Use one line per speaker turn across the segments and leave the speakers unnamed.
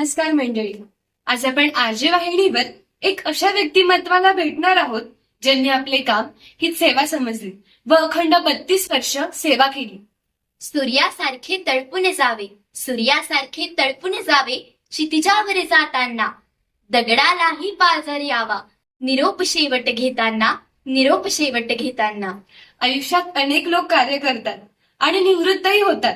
नमस्कार मंडळी. आज आपण आरजे वाहिनीवर एक अशा व्यक्तिमत्वाला भेटणार आहोत ज्यांनी आपले काम ही सेवा समजली व अखंड बत्तीस वर्ष सेवा केली.
सूर्यासारखे तळपून जावे सूर्यासारखे तळपून जावे क्षितिजावर जाताना. दगडालाही पाझर यावा निरोप शेवट घेताना निरोप शेवट घेताना.
आयुष्यात अनेक लोक कार्य करतात आणि निवृत्तही होतात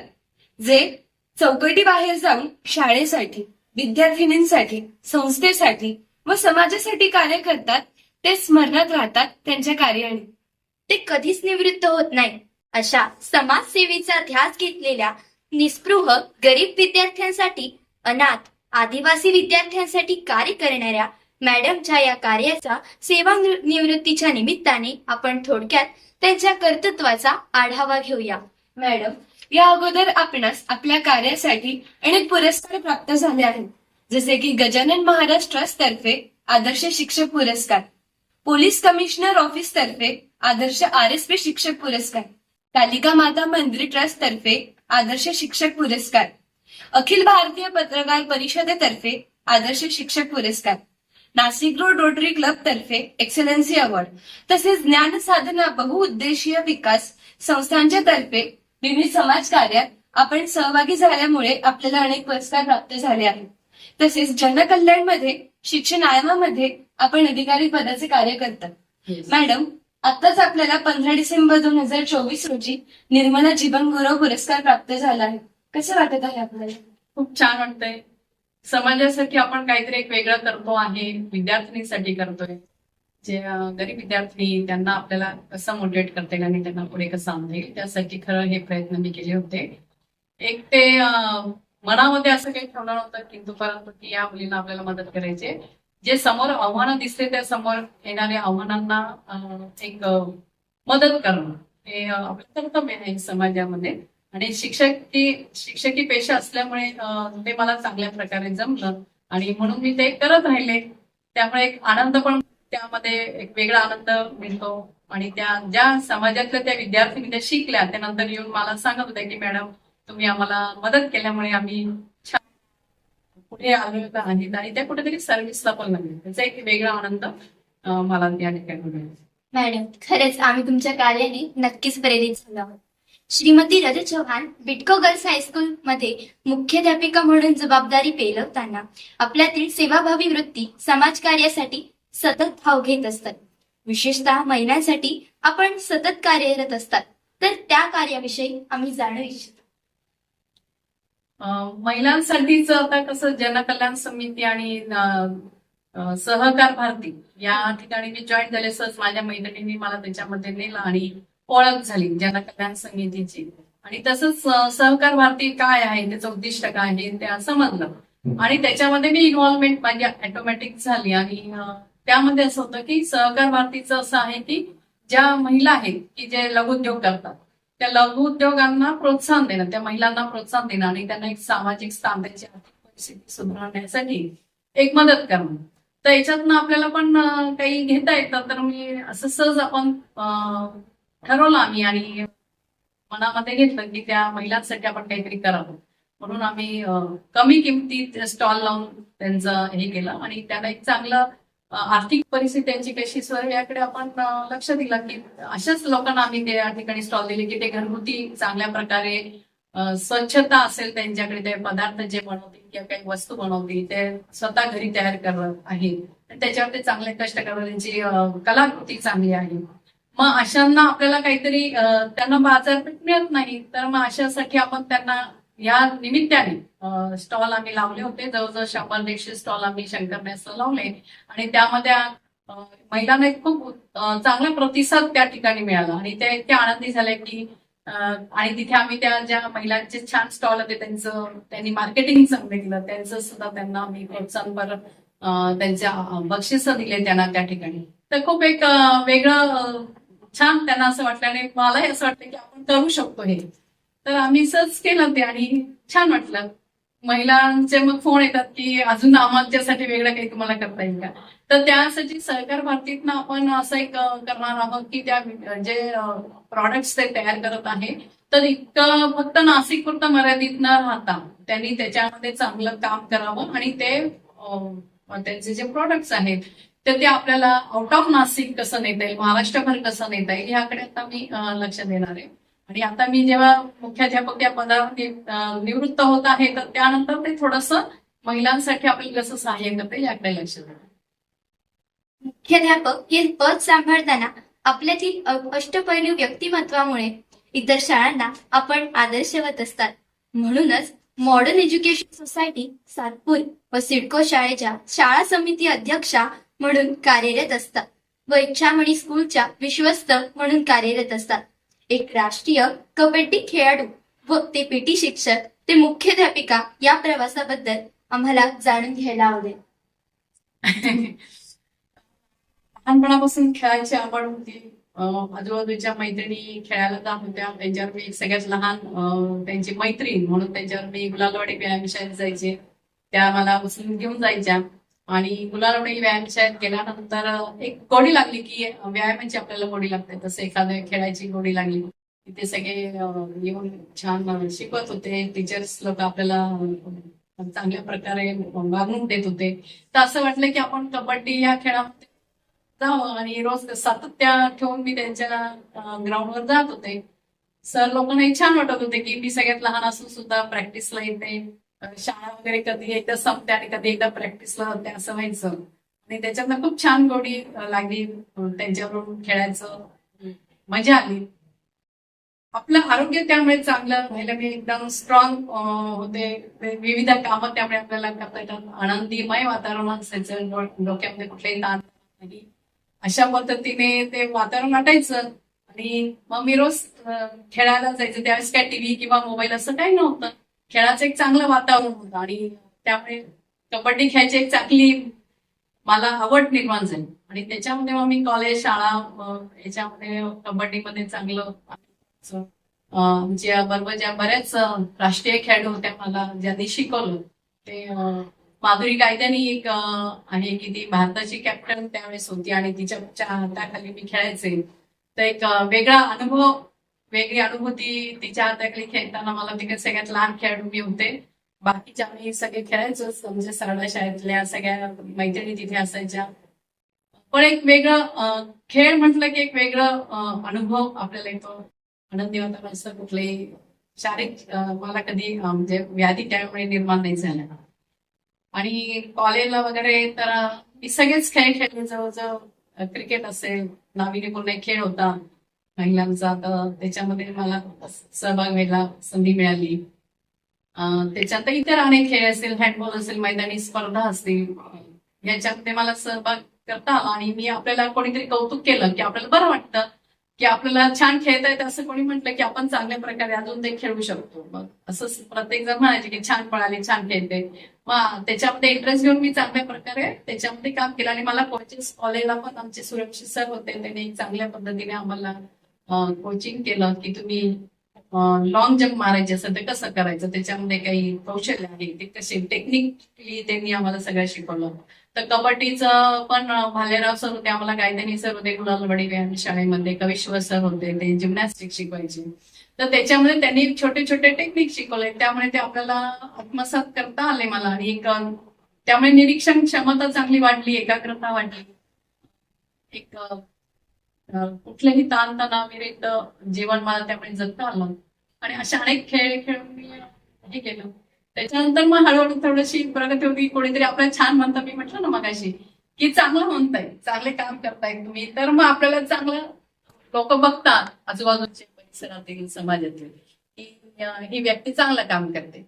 जे चौकटी बाहेर जाऊन शाळेसाठी विद्यार्थिनींसाठी संस्थेसाठी व समाजासाठी कार्य करतात ते स्मरणात राहतात त्यांच्या कार्याने.
ते कधीच निवृत्त होत नाही. अशा समाजसेवेचा ध्यास घेतलेल्या निस्पृह गरीब विद्यार्थ्यांसाठी अनाथ आदिवासी विद्यार्थ्यांसाठी कार्य करणाऱ्या मॅडमच्या या कार्याचा सेवा निवृत्तीच्या निमित्ताने आपण थोडक्यात त्यांच्या कर्तृत्वाचा आढावा घेऊया.
मॅडम या अगोदर आपणास आपल्या कार्यासाठी अनेक पुरस्कार प्राप्त झाले आहेत. जसे की गजानन महाराज ट्रस्ट तर्फे आदर्श शिक्षक पुरस्कार पोलीस कमिशनर ऑफिस तर्फे आदर्श आर एस पी शिक्षक पुरस्कार कालिका माता मंदिर ट्रस्ट तर्फे आदर्श शिक्षक पुरस्कार अखिल भारतीय पत्रकार परिषदेतर्फे आदर्श शिक्षक पुरस्कार नाशिक रोड रोटरी क्लब तर्फे एक्सलन्सी अवॉर्ड तसेच ज्ञान साधना बहुउद्देशीय विकास संस्थांच्या तर्फे विविध समाज कार्यात आपण सहभागी झाल्यामुळे आपल्याला अनेक पुरस्कार प्राप्त झाले आहेत. तसेच जनकल्याणमध्ये शिक्षण आयामामध्ये आपण अधिकारी पदाचे कार्य करतात. मॅडम आताच आपल्याला पंधरा डिसेंबर दोन हजार चोवीस रोजी निर्मला जीवन गौरव पुरस्कार प्राप्त झाला आहे. कसं वाटत आहे आपल्याला?
खूप छान वाटतंय. समाजासाठी आपण काहीतरी एक वेगळं करतो आहे विद्यार्थिनीसाठी करतोय. जे गरीब विद्यार्थी त्यांना आपल्याला कसं मोटिवेट करता येईल आणि त्यांना पुढे कसं आणता येईल त्यासाठी खरं हे प्रयत्न मी केले होते. एक ते मनामध्ये असं काही ठेवलं नव्हतं किंतु परंतु की या मुलींना आपल्याला मदत करायची जे समोर आव्हानं दिसते त्या समोर येणाऱ्या आव्हानांना एक मदत करणं हे आपलं कर्तव्य आहे समाजामध्ये. आणि शिक्षकी शिक्षकी पेशा असल्यामुळे ते मला चांगल्या प्रकारे जमलं आणि म्हणून मी ते करत राहिले. त्यामुळे एक आनंद पण त्यामध्ये एक वेगळा आनंद मिळतो. आणि त्या ज्या समाजातल्या त्या विद्यार्थिनी त्या शिकल्या त्यानंतर येऊन मला सांगत होत्या की मॅडम तुम्ही आम्हाला मदत केल्यामुळे आम्ही छान पुढे आलो आहेत आणि त्या कुठेतरी सर्व्हिसला पण लागले. त्याचा एक वेगळा आनंद मला या ठिकाणी मिळाला.
मॅडम खरंच आम्ही तुमच्या कार्याने नक्कीच प्रेरित झालो आहोत. Shrimati Rajat Chavan Bytco girls high school मध्ये मुख्याध्यापिका म्हणून जबाबदारी पेलवताना आपल्यातील सेवाभावी वृत्ती समाजकार्यासाठी सतत भाव घेत असतात. विशेषतः महिलांसाठी आपण सतत कार्यरत असतात. तर त्या कार्याविषयी आम्ही जाणू इच्छितो.
महिलांसाठीच आता कसं जनकल्याण समिती आणि सहकार भारती या ठिकाणी मी जॉईन झाले सहज माझ्या मैत्रिणींनी मला त्याच्यामध्ये नेलं आणि ओळख झाली जनकल्याण समितीची. आणि तसंच सहकार भारती काय आहे त्याचं उद्दिष्ट काय आहे ते समजलं आणि त्याच्यामध्ये मी इन्व्हॉल्वमेंट माझी ऑटोमॅटिक झाली आणि त्यामध्ये असं होतं की सहकार भारतीचं असं आहे की ज्या महिला आहेत की जे लघुउद्योग करतात त्या लघुउद्योगांना प्रोत्साहन देणं त्या महिलांना प्रोत्साहन देणं आणि त्यांना एक सामाजिक स्थान त्यांची आर्थिक परिस्थिती सुधारण्यासाठी एक मदत करणं. तर याच्यातनं आपल्याला पण काही घेता येतं. तर मी असं सहज आपण ठरवलं आम्ही आणि मनामध्ये घेतलं की त्या महिलांसाठी आपण काहीतरी करावं. म्हणून आम्ही कमी किमतीत स्टॉल लावून त्यांचं हे केलं आणि त्यांना एक चांगलं आर्थिक परिस्थिती त्यांची कशी सर याकडे आपण लक्ष दिलं की अशाच लोकांना आम्ही त्या ठिकाणी स्टॉल दिले की ते घरगुती चांगल्या प्रकारे स्वच्छता असेल त्यांच्याकडे ते पदार्थ जे बनवतील किंवा काही वस्तू बनवतील ते स्वतः घरी तयार करत आहेत. त्याच्यावर ते चांगले कष्ट करत त्यांची कलाकृती चांगली आहे. मग अशांना आपल्याला काहीतरी त्यांना बाजारपेठ मिळत नाही तर मग अशासाठी आपण त्यांना या निमित्ताने स्टॉल आम्ही लावले होते. जवळजवळ शंभर दीडशे स्टॉल आम्ही शंकर मेसला लावले. आणि त्यामध्ये महिलांना एक खूप चांगला प्रतिसाद त्या ठिकाणी मिळाला. आणि ते इतके आनंदी झाले की आणि तिथे आम्ही त्या ज्या महिलांचे छान स्टॉल होते त्यांचं त्यांनी मार्केटिंग चांगलं केलं त्यांचं सुद्धा त्यांना आम्ही प्रोत्साहनपर त्यांच्या बक्षिस दिले त्यांना त्या ठिकाणी. तर खूप एक वेगळं छान त्यांना असं वाटलं. आणि मलाही असं वाटलं की आपण करू शकतो हे. तर आम्ही सर्च केलं ते आणि छान वाटलं. महिलांचे मग फोन येतात की अजून आमच्यासाठी वेगळं काही तुम्हाला करता येईल का? तर त्यासाठी सहकार भारतीतनं आपण असं एक करणार आहोत की त्या जे प्रॉडक्ट्स ते तयार करत आहे तर इतकं फक्त नाशिक पुरतं मर्यादित न राहता. त्यांनी त्याच्यामध्ये चांगलं काम करावं आणि ते त्यांचे जे प्रॉडक्ट्स आहेत तर ते आपल्याला आउट ऑफ नाशिक कसं नेता येईल महाराष्ट्रभर कसं नेता येईल ह्याकडे आता मी लक्ष देणार आहे. आणि आता मी जेव्हा मुख्याध्यापक या पदावर निवृत्त होत आहे तर त्यानंतर ते थोडस महिलांसाठी आपल्याला कसं सहाय्य करते याकडे लक्ष
मुख्याध्यापक हे पद सांभाळताना आपल्यातील अष्टपैलू व्यक्तिमत्वामुळे इतर शाळांना आपण आदर्शवत असतात. म्हणूनच मॉडर्न एज्युकेशन सोसायटी सातपूर व सिडको शाळेच्या शाळा समिती अध्यक्षा म्हणून कार्यरत असतात व इच्छामणी स्कूलच्या विश्वस्त म्हणून कार्यरत असतात. एक राष्ट्रीय कबड्डी खेळाडू व ते पीटी शिक्षक ते मुख्याध्यापिका या प्रवासाबद्दल आम्हाला जाणून घ्यायला आवडेल.
लहानपणापासून खेळायची आवड होती. आजूबाजूच्या मैत्रिणी खेळायला जात होत्या. त्यांच्यावर मी सगळ्यात लहान त्यांची मैत्रीण म्हणून त्यांच्यावर मी गुलालवाडी व्यायामशाळेत जायचे. त्या मला उचलून घेऊन जायच्या. आणि गुलालवाडी व्यायामशाळेत गेल्यानंतर एक गोडी लागली की व्यायामाची आपल्याला गोडी लागते. तसं एखाद्या खेळायची गोडी लागली तिथे सगळे येऊन छान शिकवत होते. टीचर्स लोक आपल्याला चांगल्या प्रकारे वागणूक देत होते. तर असं वाटलं की आपण कबड्डी या खेळामध्ये जावं आणि रोज सातत्य ठेवून मी त्यांच्या ग्राउंडवर जात होते. सर लोकांनाही छान वाटत होते की मी सगळ्यात लहान असून सुद्धा प्रॅक्टिसला येते. शाळा वगैरे कधी एकदा संपते आणि कधी एकदा प्रॅक्टिसला होते असं व्हायचं. आणि त्याच्यातनं खूप छान गोडी लागली अं, त्यांच्याबरोबर खेळायचं. मजा आली. आपलं आरोग्य त्यामुळे चांगलं राहिलं मी एकदम स्ट्रॉंग होते. विविध कामं त्यामुळे आपल्याला करता येतात. आनंदीमय वातावरण असायचं. डोक्यामध्ये कुठलेही ताण नाही. अशा पद्धतीने ते वातावरण वाटायचं. आणि मग मी रोज खेळायला जायचं. त्यावेळेस काय टीव्ही किंवा मोबाईल असं काही नव्हतं. खेळाचं एक चांगलं वातावरण होतं आणि त्यामुळे कबड्डी खेळायची एक चांगली मला आवड निर्माण झाली. आणि त्याच्यामध्ये मग मी कॉलेज शाळा याच्यामध्ये कबड्डीमध्ये चांगलं ज्या म्हणजे बरोबर ज्या बऱ्याच राष्ट्रीय खेळाडू होत्या मला ज्यांनी शिकवलं ते माधुरी कायद्यानी एक आहे की ती भारताची कॅप्टन त्यावेळेस होती आणि तिच्या हाताखाली मी खेळायचे. तर एक वेगळा अनुभव वेगळी अनुभूती तिच्या हाताखाली खेळताना मला तिकडे सगळ्यात लहान खेळाडू मी होते. बाकीच्या आम्ही सगळे खेळायचो म्हणजे सरळा शाळेतल्या सगळ्या मैत्रिणी तिथे असायच्या. पण एक वेगळं खेळ म्हटलं की एक वेगळं अनुभव आपल्याला येतो. आनंदी वातावरण असं कुठलेही शारीरिक मला कधी म्हणजे व्याधी त्यामुळे निर्माण नाही झाल्या आणि कॉलेजला वगैरे तर मी सगळेच खेळ खेळले. जवळजवळ क्रिकेट असेल नाविन्यपूर्ण एक खेळ होता. महिलांचा त्याच्यामध्ये मला सहभाग व्हायला संधी मिळाली. त्याच्यात इतर अनेक खेळ असेल हँडबॉल असेल मैदानी स्पर्धा असतील याच्यामध्ये मला सहभाग करता आला आणि मी आपल्याला कोणीतरी कौतुक केलं की आपल्याला बरं वाटतं की आपल्याला छान खेळता येतं असं कोणी म्हटलं की आपण चांगल्या प्रकारे अजून ते खेळू शकतो. मग असं प्रत्येक जण म्हणायचे की छान पळाले छान खेळते. मग त्याच्यामध्ये इंटरेस्ट घेऊन मी चांगल्या प्रकारे त्याच्यामध्ये काम केलं आणि मला कोचेस कॉलेजला पण आमचे सुरक्षित सर होते. त्यांनी चांगल्या पद्धतीने आम्हाला कोचिंग केलं की तुम्ही लॉंग जम्प मारायचे असेल तर कसं करायचं? त्याच्यामध्ये काही कौशल्य आहे ते कसे? टेक्निकली त्यांनी आम्हाला सगळं शिकवलं. तर कबड्डीचं पण भालेराव सर होते आम्हाला गायधनी सर होते गुलालवाडी व्यायाम शाळेमध्ये कविश्वर सर होते ते जिमनॅस्टिक शिकवायचे. तर त्याच्यामध्ये त्यांनी छोटे छोटे टेक्निक शिकवले. त्यामुळे ते आपल्याला आत्मसात करता आले मला आणि एक त्यामुळे निरीक्षण क्षमता चांगली वाढली एकाग्रता वाढली. एक कुठलेही ताणतणाव जीवन मला त्यामुळे जगता आलं आणि अशा अनेक खेळ खेळून मी हे केलं. त्याच्यानंतर मग हळूहळू थोडीशी प्रगती होती कोणीतरी आपल्याला छान म्हणतं मी म्हटलं ना मगाशी की चांगलं म्हणताय चांगले काम करताय तुम्ही. तर मग आपल्याला चांगलं लोक बघतात आजूबाजूचे परिसरातील समाजातील की ही व्यक्ती चांगलं काम करते.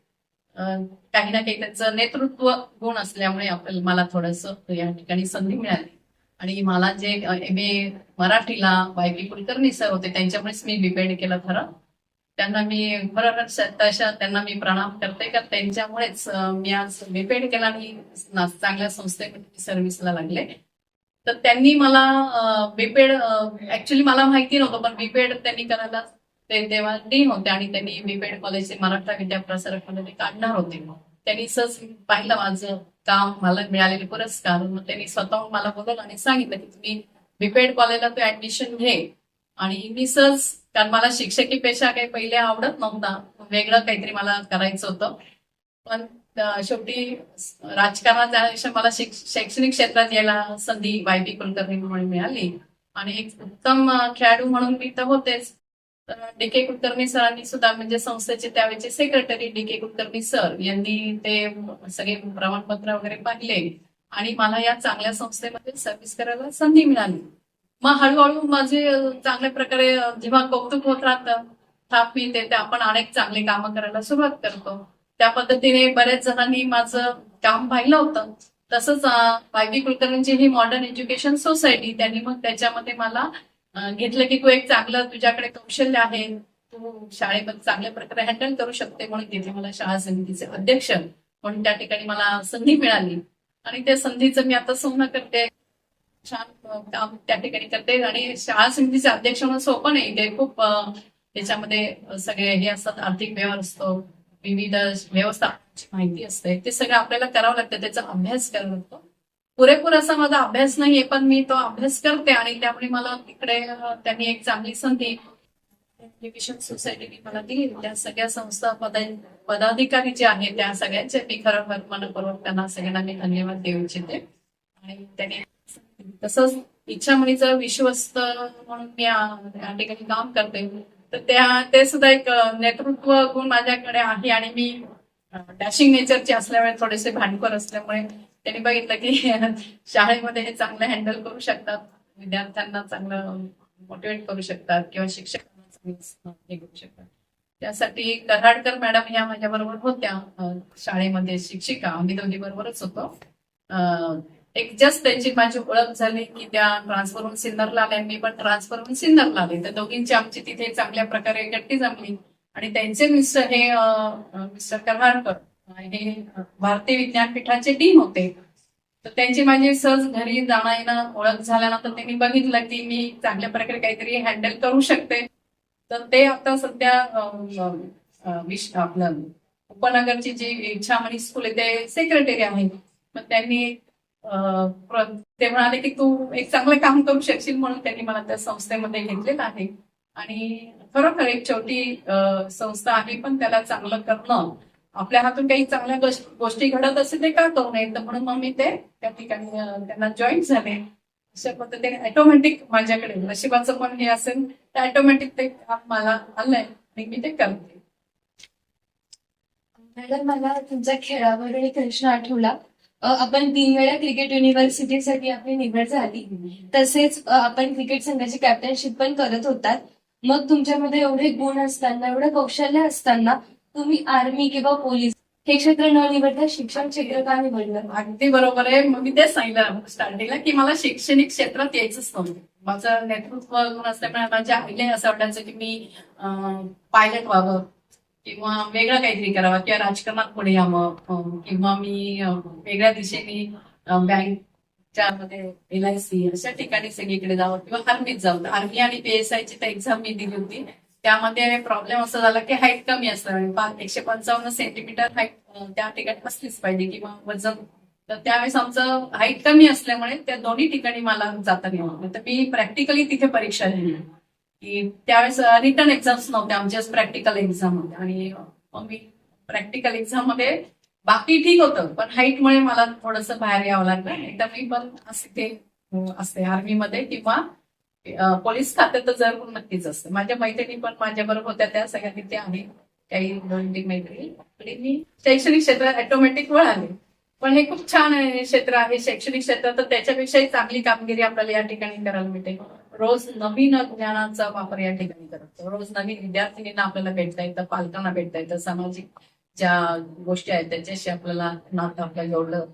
काही ना काही त्याचं नेतृत्व गुण असल्यामुळे आपल्याला मला थोडस या ठिकाणी संधी मिळाली. आणि मला जे एम ए मराठीला वायबी कुलकर्णी सर होते त्यांच्यामुळेच मी बीपेड केलं खरं. त्यांना मी खरं तशा त्यांना मी प्रणाम करते का त्यांच्यामुळेच मी आज बीपेड केला आणि चांगल्या संस्थेमध्ये सर्व्हिसला लागले. तर त्यांनी मला बीपेड ऍक्च्युली मला माहिती नव्हतं पण बीपेड त्यांनी करायला ते तेव्हा डीन होते आणि त्यांनी बीपेड कॉलेजचे मराठा विद्या प्रसारकमध्ये ते काढणार होते. मग त्यांनी सहज पाहिलं माझं काम मला मिळालेले पुरस्कार. मग त्यांनी स्वतःहून मला बोलवलं आणि सांगितलं की तुम्ही बीपेड कॉलेजला तू ऍडमिशन घे. आणि मी सहज कारण मला शिक्षकी पेशा काही पहिले आवडत नव्हता. वेगळं काहीतरी मला करायचं होतं. पण शेवटी राजकारणात जाण्यापेक्षा मला शैक्षणिक क्षेत्रात यायला संधी वाय पी कुलकर्णी म्हणून मिळाली. आणि एक उत्तम खेळाडू म्हणून मी तर होतेच. डी के कुलकर्णी सरांनी सुद्धा म्हणजे संस्थेचे त्यावेळेचे secretary D K Kulkarni sir यांनी ते सगळे प्रमाणपत्र वगैरे पाहिले आणि मला या चांगल्या संस्थेमध्ये सर्व्हिस करायला संधी मिळाली. मग हळूहळू माझे चांगल्या प्रकारे जेव्हा कौतुक होत राहतं थाप येते ते आपण अनेक चांगले कामं करायला सुरुवात करतो. त्या पद्धतीने बऱ्याच जणांनी माझं काम पाहिलं होतं. तसंच वाय बी कुलकर्णींची ही मॉडर्न एज्युकेशन सोसायटी त्यांनी मग त्याच्यामध्ये मला घेतलं की तू एक चांगलं तुझ्याकडे कौशल्य आहे तू शाळेमध्ये चांगल्या प्रकारे हँडल करू शकते म्हणून तिथे मला शाळा समितीचे अध्यक्ष म्हणून त्या ठिकाणी मला संधी मिळाली. आणि त्या संधीचं मी आता सोनं करते. छान काम त्या ठिकाणी करते. आणि शाळा समितीचे अध्यक्ष म्हणून सोपं नाही. ते खूप त्याच्यामध्ये सगळे हे असतात आर्थिक व्यवहार असतो विविध व्यवस्था माहिती असते. ते सगळं आपल्याला करावं लागतं. त्याचा अभ्यास करावा लागतो. पुरेपूर असा माझा अभ्यास नाहीये पण मी तो अभ्यास करते आणि त्यामुळे मला तिकडे त्यांनी एक चांगली संधी एज्युकेशन सोसायटीने मला दिली. त्या सगळ्या संस्था पदाधिकारी जे आहेत त्या सगळ्यांचे मी खरं मनपूर्वक त्यांना सगळ्यांना मी धन्यवाद देऊ इच्छिते. आणि त्यांनी तसंच इच्छामणीचं विश्वस्त म्हणून मी या ठिकाणी काम करते. तर त्या ते सुद्धा एक नेतृत्व गुण माझ्याकडे आहे आणि मी डॅशिंग नेचरची असल्यामुळे थोडेसे भांडखोर असल्यामुळे त्यांनी बघितलं की शाळेमध्ये हे चांगलं हँडल करू शकतात. विद्यार्थ्यांना चांगलं मोटिवेट करू शकतात किंवा शिक्षकांना चांगलं हे करू शकतात. त्यासाठी कराडकर मॅडम ह्या माझ्या बरोबर होत्या शाळेमध्ये शिक्षिका. आम्ही दोघी बरोबरच होतो. एक जस्ट त्यांची माझी ओळख झाली की त्या ट्रान्सफर सिन्नरला आल्या. मी पण ट्रान्सफर सिन्नरला आले. तर दोघींची आमची तिथे चांगल्या प्रकारे गट्टी जमली. आणि त्यांचे मिस्टर हे मिस्टर कराडकर हे भारतीय विज्ञानपीठाचे डीन होते. तर त्यांची माझी सहज घरी जाणं येणं ओळख झाल्यानंतर त्यांनी बघितलं की मी चांगल्या प्रकारे काहीतरी हँडल करू शकते. तर ते आता सध्या विश आपलं उपनगरची जी इच्छामणी स्कूल आहे ते सेक्रेटरी आहे. मग त्यांनी ते म्हणाले की तू एक चांगलं काम करू शकशील म्हणून त्यांनी मला त्या संस्थेमध्ये घेतलेलं आहे. आणि खरोखर एक छोटी संस्था आहे पण त्याला चांगलं करणं आपल्या हातून काही चांगल्या गोष्टी घडत असेल ते का करू नये तर म्हणून मग मी ते त्या ठिकाणी त्यांना जॉईन झाले. अशा पद्धतीने ऑटोमॅटिक माझ्याकडे नशिबाचं पण हे असेल तर ऑटोमॅटिक ते काम मला आलंय. आणि मी ते करते.
मॅडम मला तुमच्या खेळावरून एक प्रश्न आठवला. आपण तीन वेळा क्रिकेट युनिव्हर्सिटीसाठी आपली निवड झाली. तसेच आपण क्रिकेट संघाची कॅप्टनशिप पण करत होतात. मग तुमच्यामध्ये एवढे गुण असताना एवढं कौशल्य असताना तुम्ही आर्मी किंवा पोलीस हे क्षेत्र न निवडता शिक्षण क्षेत्र का निवडलं?
अगदी बरोबर आहे. मग मी तेच सांगितलं स्टार्टिंगला की मला शैक्षणिक क्षेत्रात यायचंच नव्हतं. माझं नेतृत्व गुण असल्यामुळे माझ्या आईला असं वाटायचं की मी पायलट व्हावं किंवा वेगळं काहीतरी करावं किंवा राजकारणात पुढे यावं. किंवा मी वेगळ्या दिशेने बँकच्या मध्ये एल आय सी अशा ठिकाणी सगळीकडे जावं किंवा आर्मीत जावं. आर्मी आणि पीएसआय ची तर एक्झाम मी दिली होती. त्यामध्ये प्रॉब्लेम असा झाला की हाईट कमी असल्यामुळे एकशे पंचावन्न सेंटीमीटर हाईट त्या ठिकाणी असलीच पाहिजे किंवा वजन. तर त्यावेळेस आमचं हाईट कमी असल्यामुळे त्या दोन्ही ठिकाणी मला जाता नाही तर मी प्रॅक्टिकली तिथे परीक्षा दिली. की त्यावेळेस रिटर्न एक्झाम्स नव्हत्या आमच्या प्रॅक्टिकल एक्झाम होत्या आणि मग मी प्रॅक्टिकल एक्झाममध्ये बाकी ठीक होतं. पण हाईटमुळे मला थोडस बाहेर यावं लागलं. एकदा मी पण असते ते असते आर्मीमध्ये किंवा पोलीस खात्यात तर जरूर नक्कीच असते. माझ्या मैत्रिणी पण माझ्या बरोबर होत्या त्या सगळ्या तिथे आहे. काही दोन तीन मैत्रिणी मी शैक्षणिक क्षेत्रात ऑटोमॅटिक वळाले. पण हे खूप छान क्षेत्र आहे शैक्षणिक क्षेत्र तर त्याच्यापेक्षाही चांगली कामगिरी आपल्याला या ठिकाणी करायला मिळते. रोज नवीन ज्ञानाचा वापर या ठिकाणी करतो. रोज नवीन विद्यार्थिनींना आपल्याला भेटता येतं पालकांना भेटता येतं सामाजिक ज्या गोष्टी आहेत त्याच्याशी आपल्याला नातं आपल्याला जोडलं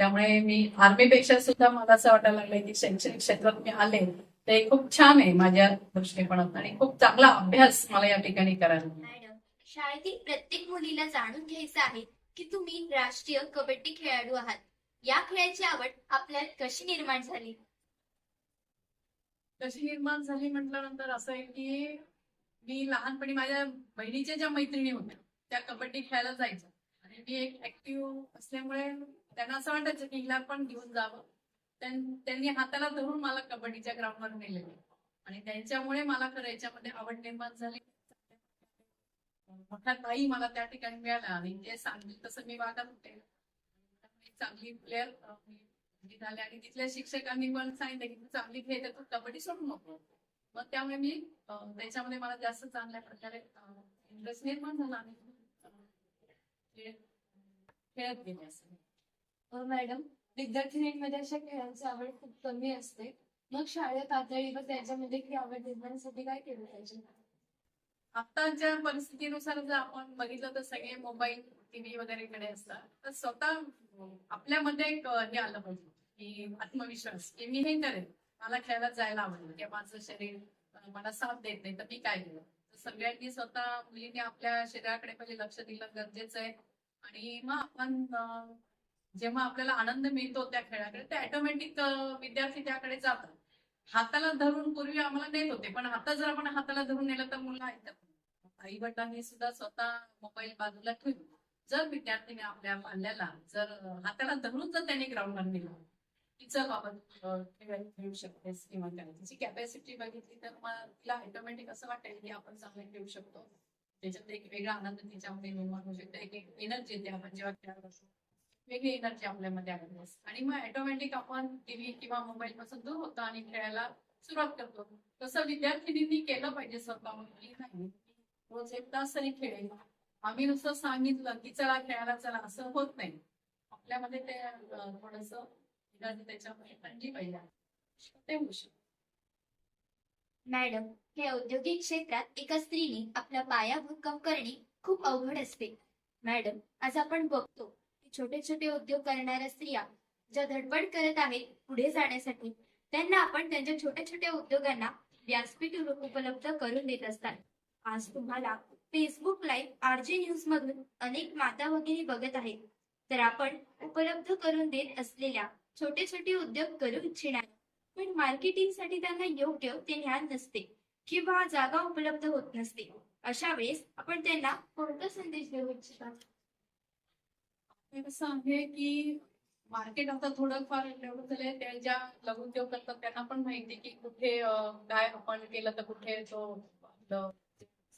त्यामुळे मी आर्मीपेक्षा सुद्धा मला असं वाटायला लागलंय की शैक्षणिक क्षेत्रात मी आले. ते खूप छान आहे माझ्या दृष्टिकोनात आणि खूप चांगला अभ्यास मला या ठिकाणी करायला मिळाला.
मॅडम शाळेतील प्रत्येक मुलीला जाणून घ्यायचं आहे की तुम्ही राष्ट्रीय कबड्डी खेळाडू आहात. या खेळाची आवड आपल्यात कशी निर्माण झाली?
कशी निर्माण झाली म्हटल्यानंतर असं आहे की मी लहानपणी माझ्या बहिणीच्या ज्या मैत्रिणी होत्या त्या कबड्डी खेळायला जायच्या. आणि मी एक ऍक्टिव्ह असल्यामुळे त्यांना असं वाटायचं की हिला पण घेऊन जावं. त्यांनी हाताला धरून मला कबड्डीच्या ग्राउंडवर नेले आणि त्यांच्यामुळे मला खरं याच्यामध्ये आवड निर्माण झाली. मोठा ताई मला त्या ठिकाणी मिळाला. आणि जे सांगतील तसं मी वागत होते चांगली प्लेअर मी झाले आणि तिथल्या शिक्षकांनी पण सांगितलं की तू चांगली खेळते तू कबड्डी सोडू नको. मग त्यामुळे मी त्याच्यामध्ये मला जास्त चांगल्या प्रकारे इंटरेस्ट निर्माण झाला आणि खेळत गेले असं.
हो, मॅडम. विद्यार्थिनींमध्ये अशा खेळांची आवड खूप कमी असते. मग शाळेत पातळीवर त्याच्यामध्ये ही आवड निर्माणसाठी काय केलं पाहिजे?
आताच्या परिस्थितीनुसार जर आपण बघितलं तर सगळे मोबाईल टीव्ही वगैरे कडे असतात. तर स्वतः आपल्यामध्ये एक हे आलं पाहिजे की आत्मविश्वास की मी हे करेन मला खेळायला जायला आवडेल किंवा माझं शरीर मला साथ देत नाही तर मी काय केलं तर सगळ्यांनी स्वतः मुलींनी आपल्या शरीराकडे पहिले लक्ष दिलं गरजेचं आहे. आणि मग आपण जेव्हा आपल्याला आनंद मिळतो त्या खेळाकडे ते ऑटोमॅटिक विद्यार्थी त्याकडे जातात. हाताला धरून पूर्वी आम्हाला नेत होते पण आता जर आपण हाताला धरून नेलं तर मुलं ऐकतात आई वडिलांनी सुद्धा स्वतः मोबाईल बाजूला ठेवून जर विद्यार्थीने आपल्या पाल्याला जर हाताला धरून जर त्याने ग्राउंडवर नेलं की चल आपण तू, खेळू शकतेस किंवा तिची कॅपॅसिटी बघितली तर मला तिला ऑटोमॅटिक असं वाटेल की आपण चांगलं खेळू शकतो. त्याच्यात एक वेगळा आनंद तिच्यामध्ये निर्माण होऊ शकतो एक एक एनर्जी आपण जेव्हा खेळत असतो वेगळी एनर्जी आपल्यामध्ये आलेली असते. आणि मग ऑटोमॅटिक आपण टीव्ही किंवा मोबाईल पासून दूर होतो आणि खेळायला सुरुवात करतो. तसं विद्यार्थिनींनी केलं पाहिजे स्वतः नाही रोज एक तास तरी खेळेल. आम्ही नुसतं सांगितलं की चला खेळायला चला असं होत नाही. आपल्यामध्ये ते थोडस एनर्जी त्याच्यामध्ये आणली पाहिजे. ते होऊ शकतं.
मॅडम हे औद्योगिक क्षेत्रात एका स्त्रीने आपला पाया भक्कम करणे खूप अवघड असते. मॅडम आज आपण बघतो छोटे छोटे उद्योग करणाऱ्या स्त्रिया ज्या धडपड करत आहेत पुढे जाण्यासाठी त्यांना आपण त्यांच्या छोट्या छोट्या उद्योगांना व्यासपीठ उपलब्ध करून देत असतात. आज तुम्हाला फेसबुक लाईव्ह आरजे न्यूज मधून अनेक माता भगिनी बघत आहेत. तर आपण उपलब्ध करून देत असलेल्या छोटे छोटे उद्योग करू इच्छिणार. पण मार्केटिंगसाठी त्यांना योग्य ते ज्ञान नसते किंवा जागा उपलब्ध होत नसते. अशा वेळेस आपण त्यांना कोणता संदेश देऊ इच्छिता?
हे कसं आहे की मार्केट आता थोडंफार डेव्हलप झालंय त्या ज्या लघुद्योग करतात त्यांना पण माहिती की कुठे काय आपण केलं तर कुठे तो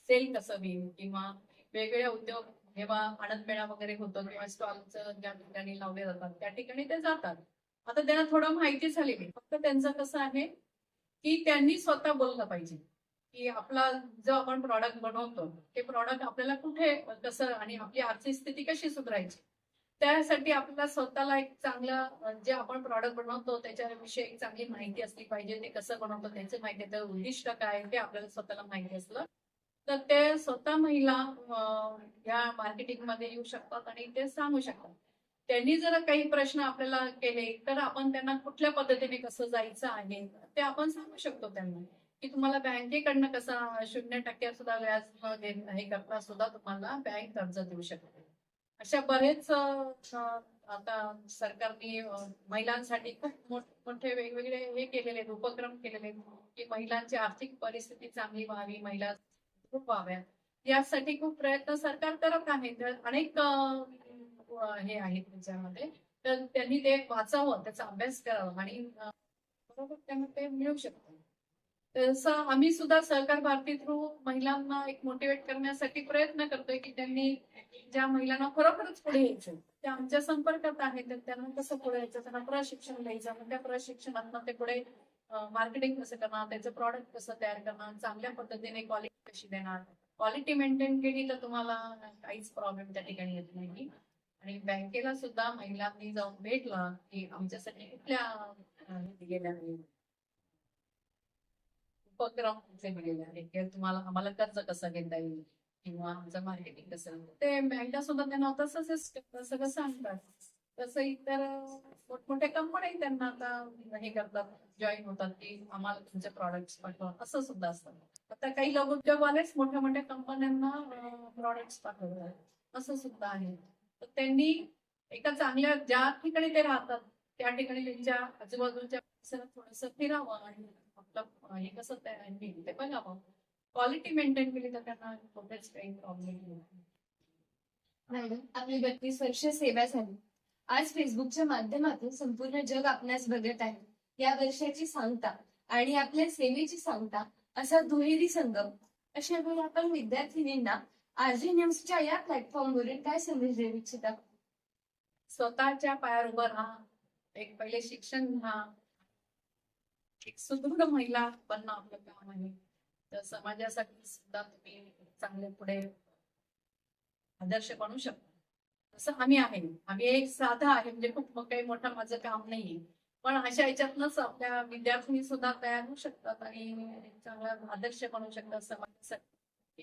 सेल कसं होईल किंवा वेगवेगळे उद्योग जेव्हा आनंद मेळा वगैरे होतो किंवा स्टॉलचं ज्या ठिकाणी लावले जातात त्या ठिकाणी ते जातात. आता त्यांना थोडं माहिती झालेली फक्त त्यांचं कसं आहे की त्यांनी स्वतः बोललं पाहिजे की आपला जो आपण प्रॉडक्ट बनवतो ते प्रॉडक्ट आपल्याला कुठे कसं आणि आपली आर्थिक स्थिती कशी सुधारायची? त्यासाठी आपल्याला स्वतःला एक चांगलं जे आपण प्रॉडक्ट बनवतो त्याच्याविषयी एक चांगली माहिती असली पाहिजे. ते कसं बनवतो त्याचं माहिती त्याचं उद्दिष्ट काय आहे ते आपल्याला स्वतःला माहिती असलं. तर ते स्वतः महिला या मार्केटिंगमध्ये येऊ शकतात आणि ते सांगू शकतात. त्यांनी जर काही प्रश्न आपल्याला केले तर आपण त्यांना कुठल्या पद्धतीने कसं जायचं आहे ते आपण सांगू शकतो त्यांना. की तुम्हाला बँकेकडनं कसं शून्य टक्के सुद्धा व्याज हे करता सुद्धा तुम्हाला बँक कर्ज देऊ शकते. अशा बरेच आता सरकारने महिलांसाठी खूप मोठ- मोठे वेगवेगळे हे केलेले आहेत उपक्रम केलेले की महिलांची आर्थिक परिस्थिती चांगली व्हावी महिला खूप व्हाव्या यासाठी खूप प्रयत्न सरकार करत आहे. तर अनेक हे आहेत त्याच्यामध्ये. तर त्यांनी ते वाचावं त्याचा अभ्यास करावा आणि बरोबर त्यांना ते मिळू शकतं. आम्ही सुद्धा सहकार भारती थ्रू महिलांना एक मोटिवेट करण्यासाठी प्रयत्न करतोय की त्यांनी ज्या महिलांना खरोखरच पुढे यायचं त्या आमच्या संपर्कात आहेत तर त्यांना कसं पुढे यायचं? त्यांना प्रशिक्षण द्यायचं मग त्या प्रशिक्षणातनं ते पुढे मार्केटिंग कसं करणार? त्याचं प्रॉडक्ट कसं तयार करणार? चांगल्या पद्धतीने क्वालिटी कशी देणार? क्वालिटी मेंटेन केली तर तुम्हाला काहीच प्रॉब्लेम त्या ठिकाणी येत नाही आणि बँकेला सुद्धा महिलांनी जाऊन भेटलं की आमच्यासाठी कुठल्या दिलेल्या उपक्रम कुठले आहेत. किंवा तुम्हाला आम्हाला कर्ज कसं घेता येईल? किंवा आमचं मार्केटिंग कसं ते बँका सुद्धा त्यांना तसंच सगळं सांगतात. तसं इतर मोठमोठ्या कंपन्या त्यांना आता हे करतात जॉईन होतात की आम्हाला तुमचे प्रॉडक्ट्स पाठवा. असं सुद्धा असतं. आता काही लोक उद्योगवालेच मोठ्या मोठ्या कंपन्यांना प्रॉडक्ट्स पाठवतात. असं सुद्धा आहे. तर त्यांनी एका चांगल्या ज्या ठिकाणी ते राहतात त्या ठिकाणी त्यांच्या आजूबाजूच्या परिसरात थोडंसं फिरावं आणि हे कसं ते बघावं क्वालिटी मेंटेन केली तर त्यांना कुठेच काही प्रॉब्लेम नाही.
मॅडम आपली बत्तीस वर्ष सेवा झाली. आज फेसबुकच्या माध्यमातून संपूर्ण जग आपणास बघत आहे. या वर्षाची सांगता आणि आपल्या सेवेची सांगता असा दुहेरी संगम. अशा वेळी आपण विद्यार्थिनींना आरजी न्यूजच्या या प्लॅटफॉर्मवरून काय संदेश देऊ इच्छिता?
स्वतःच्या पायावर उभं राहा. एक पहिले शिक्षण घ्या. एक सुदृढ महिला बनणं आपलं काम आहे तर समाजासाठी सुद्धा तुम्ही चांगले पुढे आदर्श बनू शकता. तसं आम्ही आहे. आम्ही एक साधा आहे म्हणजे खूप काही मोठं माझं काम नाहीये. पण अशा याच्यातनंच आपल्या विद्यार्थी सुद्धा तयार होऊ शकतात आणि चांगला आदर्श बनू शकतात समाजासाठी.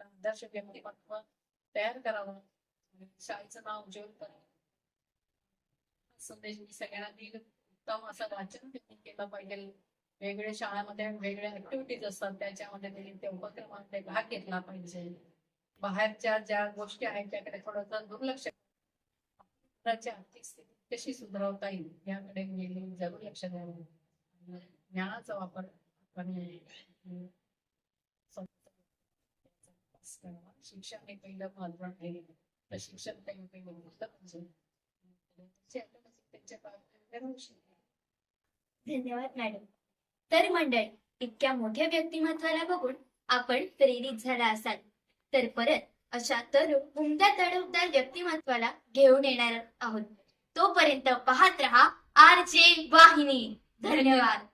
आदर्श व्यक्तिमत्व तयार करावं. शाळेचं नाव उज्ज्वल करावं संदेश मी सगळ्यांना दिल. उत्तम असं वाचन त्यांनी केलं पाहिजे. वेगवेगळ्या शाळामध्ये वेगळ्या ऍक्टिव्हिटीज असतात त्याच्यामध्ये त्यांनी त्या उपक्रमामध्ये भाग घेतला पाहिजे. बाहेरच्या ज्या गोष्टी आहेत त्याकडे थोडंसं दुर्लक्ष आर्थिक स्थिती कशी सुधारवता येईल याकडे मी जरूर लक्ष द्यावं. ज्ञानाचा वापर आपण शिक्षण हे पहिलं महत्त्व आहे. तर शिक्षण काही पहिलं त्यांच्या
धन्यवाद मॅडम तर मंडळ इतक्या मोठ्या व्यक्तिमत्वाला बघून आपण प्रेरित झाला असाल. तर परत अशा तरुण उमदा तडफदार व्यक्तिमत्वाला घेऊन येणार आहोत. तोपर्यंत पाहत रहा आर जे वाहिनी. धन्यवाद.